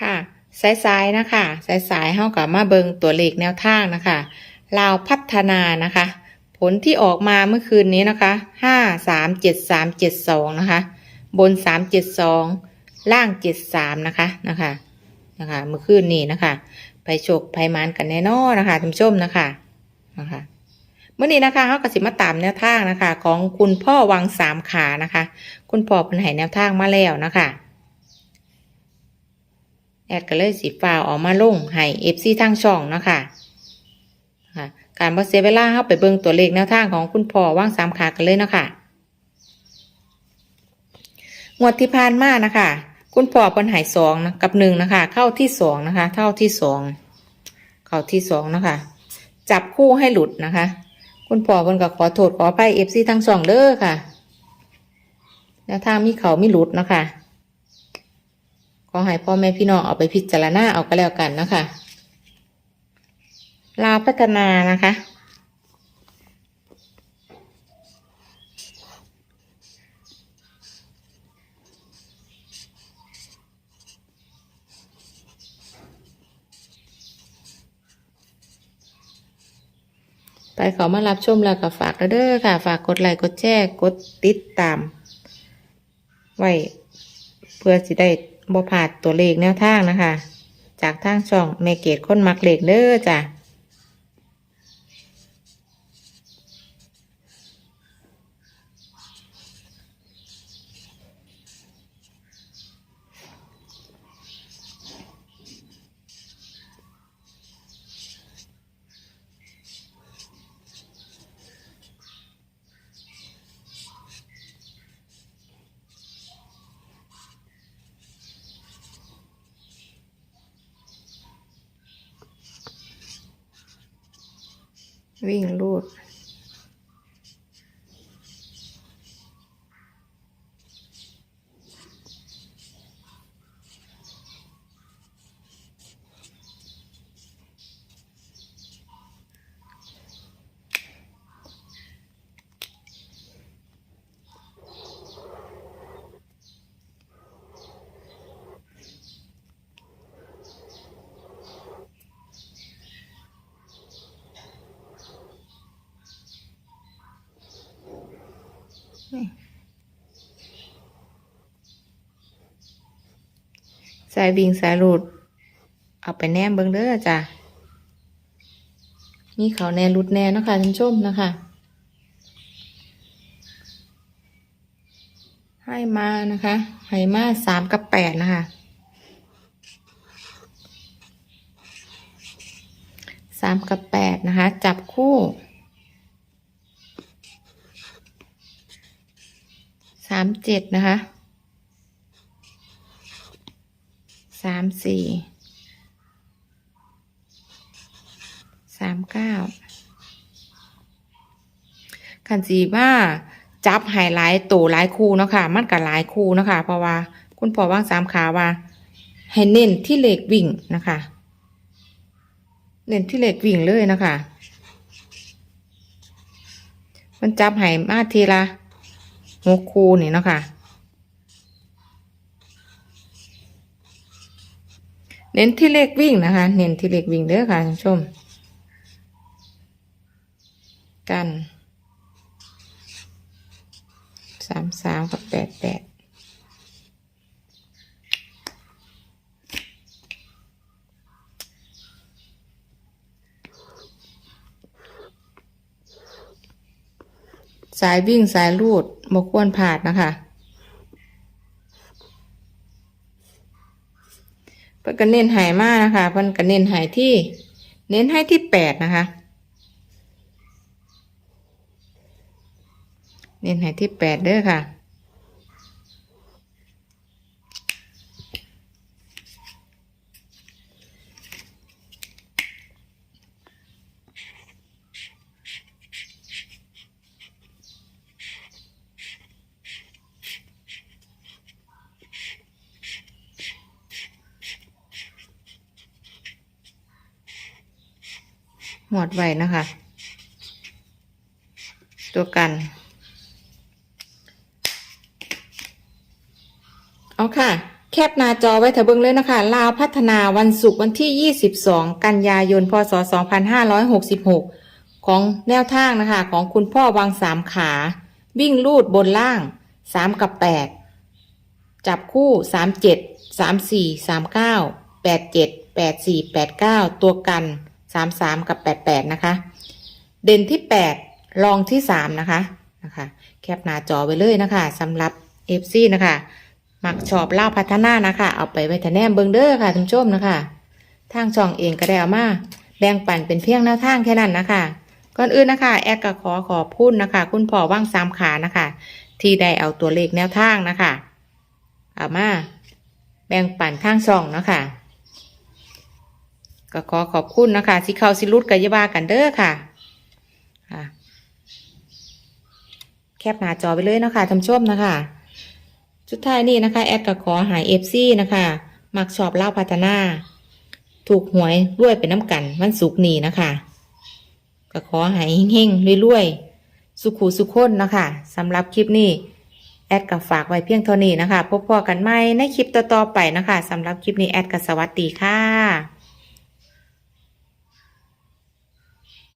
ค่ะสายๆนะคะสายๆเฮากับมาเบิงตัวเลขแนวทางนะคะลาวพัฒนานะคะ ผลที่ออกมาเมื่อคืนนี้นะคะห้าสามเจ็ดสามเจ็ดสองนะคะ บนสามเจ็ดสองล่างเจ็ดสามนะคะนะคะนะคะเมื่อคืนนี้นะคะไปโชคไปมานกันแน่นอนนะคะท่านผู้ชมนะคะนะคะเมื่อนี้นะคะเขากสิมาตามแนวทางนะคะ ของคุณพ่อวังสามขานะคะ คุณพ่อเป็นให้แนวทางมาแล้วนะคะ แอดก็เลยสีฟ้าออกมาลงให้เอฟซีทางช่องเนาะคะค่ะ การบอเสียเวลาเข้าไปเบิ่งตัวเลขแนวทางของคุณพ่อว่างสามขากันเลยเนาะคะงวดที่ผ่านมานะคะ คุณพ่อเพิ่นหายสองนะกับหนึ่งนะคะ เข้าที่สองนะคะ เท่าที่สองเข้าที่สองนะคะ จับคู่ให้หลุดนะคะ คุณพ่อเพิ่นก็ขอโทษขออภัยเอฟซีทางช่องเด้อค่ะแนวทางมีเขามีหลุดนะคะ อให้พ่อแม่พี่น้องเอาไปพิจารณาเอาก็แล้วกันนะคะ ลาวพัฒนานะคะ ไปขอมารับชมแล้วก็ฝากเด้อค่ะ ฝากกดไลค์กดแชร์กดติดตาม ไว้เพื่อสิได้ บ่ผาดตัวเลขแนวทางนะคะ จากทางช่องแม่เกตคนมักเลขเด้อจ้ะ วิ่งรูด สายวิ่งสายรูดเอาไปแนมเบิ่งเด้อจ้ะมีเขาแนรุดแน่เนะคะท่านชมนะคะให้มานะคะให้มาสามกับแปดนะคะสามกับแปดนะคะ จับคู่ามเจ็ดนะคะสามสี่สามเก้าขันสีว่าจับไฮไลท์ตัวหลายคู่เนาะค่ะ มันกับหลายคู่เนาะค่ะ เพราะว่าคุณพ่อว่างสามขาว่า ให้เน้นที่เหล็กวิ่งนะคะ เน้นที่เหล็กวิ่งเลยนะคะ มันจับไห้มาทีละ หกคูนี่เนาะค่ะ เน้นที่เลขวิ่งนะคะ เน้นที่เลขวิ่งเด้อค่ะท่านผู้ชม กันสามสามกับแปดแปด สายวิ่งสายลูดบกควรผ่านนะคะเพิ่นก็เน้นหายมากนะคะเพิ่นก็เน้นหายที่ เน้นให้ที่แปดนะคะ เน้นให้ที่แปดเด้อค่ะ หมวดไว้นะคะ ตัวกัน เอาค่ะ แคคปหน้าจอไว้เถอะเบิ่งเลยนะคะลาวพัฒนาวันศุกร์วันที่ 22 กันยายน พศ 2566 ของแนวทางนะคะ ของคุณพ่อวางสามขา วิ่งลูดบนล่าง 3 กับ 8 จับคู่ 37 34 39 87 84 89 ตัวกัน 33กับ88นะคะ เด่นที่8รองที่3นะคะนะคะ แคปหน้าจอไว้เลยนะคะสำหรับ FC นะคะมักชอบเล่าพัฒนานะคะ เอาไปไว้ทะแนมเบิงเด้อค่ะท่านผู้ชมนะคะ ทางช่องเองก็ได้เอามาแบ่งปันเป็นเพียงแนวทางแค่นั้นนะคะ ก่อนอื่นนะคะ แอดก็ขอขอบคุณนะคะ คุณพ่อว่างสามขานะคะ ที่ได้เอาตัวเลขแนวทางนะคะ เอามาแบ่งปันทางช่องนะคะ ก็ขอขอบคุณนะคะ สิเขาสิรุดกับยาบากันเด้อค่ะค่ะ แคปหน้าจอไปเลยนะคะท่านผู้ชมนะคะสุดท้ายนี้นะคะ แอดก็ขอหายเอฟซีนะคะมักชอบเล่าพัฒนา ถูกหวยรวยเป็นน้ำกันวันศุกนี้นะคะก็ขอหายเฮงๆรวยๆสุขูสุขคนนะคะสำหรับคลิปนี้แอดก็ฝากไว้เพียงเท่านี้นะคะ พบพอกันใหม่ในคลิปต่อๆไปนะคะสำหรับคลิปนี้แอดก็สวัสดีค่ะ